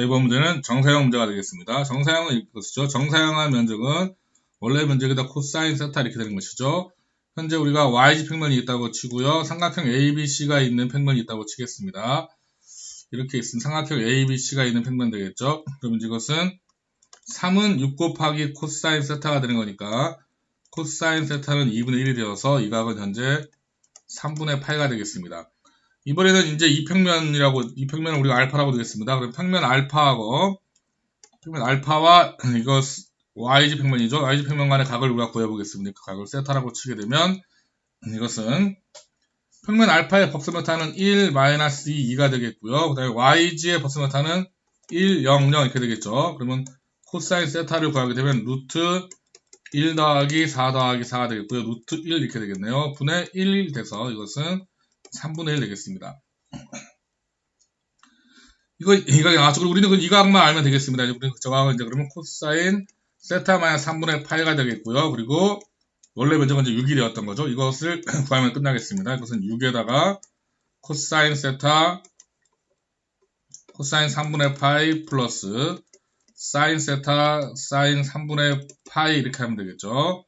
자, 이번 문제는 정사형 문제가 되겠습니다. 정사형은 이것이죠. 정사형의 면적은 원래 면적에다 코사인 세타 이렇게 되는 것이죠. 현재 우리가 YG 평면이 있다고 치고요. 삼각형 ABC가 있는 평면이 있다고 치겠습니다. 이렇게 있으면 삼각형 ABC가 있는 평면 되겠죠. 그러면 이것은 3은 6 곱하기 코사인 세타가 되는 거니까 코사인 세타는 2분의 1이 되어서 이 각은 현재 3분의 8가 되겠습니다. 이번에는 이제 이 평면이라고 이 평면을 우리가 알파라고 되겠습니다. 그럼 평면 알파하고 평면 알파와 이거 yg 평면이죠. yg 평면 간의 각을 우리가 구해보겠습니다. 그 각을 세타라고 치게 되면 이것은 평면 알파의 법스메타는 1, 마이너스 2, 2가 되겠고요. 그 다음에 yg의 법스메타는 1, 0, 0 이렇게 되겠죠. 그러면 코사인 세타를 구하게 되면 루트 1 더하기 4 더하기 4가 되겠고요. 루트 1 이렇게 되겠네요. 분의 1 돼서 이것은 3분의 1 되겠습니다. 이거 이 각이 나왔죠. 그리고 우리는 그 이 각만 알면 되겠습니다. 이제 우리는 저 각은 이제 그러면 코사인 세타 마이너스 3분의 8가 되겠고요. 그리고 원래 면적은 이제 6이 되었던 거죠. 이것을 구하면 끝나겠습니다. 이것은 6에다가 코사인 세타 코사인 3분의 파이 플러스 사인 세타 사인 3분의 파이 이렇게 하면 되겠죠.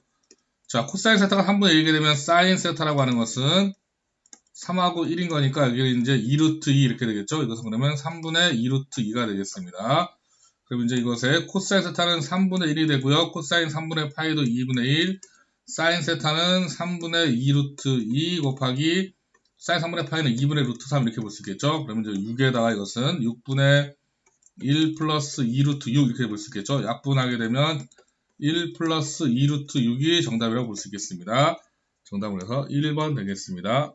자, 코사인 세타가 3분의 1이게 되면 사인 세타라고 하는 것은 3하고 1인 거니까 여기 이제 2루트 2 이렇게 되겠죠. 이것은 그러면 3분의 2루트 2가 되겠습니다. 그럼 이제 이것에 코사인 세타는 3분의 1이 되고요. 코사인 3분의 파이도 2분의 1, 사인 세타는 3분의 2루트 2 곱하기 사인 3분의 파이는 2분의 루트 3 이렇게 볼 수 있겠죠. 그러면 이제 6에다가 이것은 6분의 1 플러스 2루트 6 이렇게 볼 수 있겠죠. 약분하게 되면 1 플러스 2루트 6이 정답이라고 볼 수 있겠습니다. 정답을 해서 1번 되겠습니다.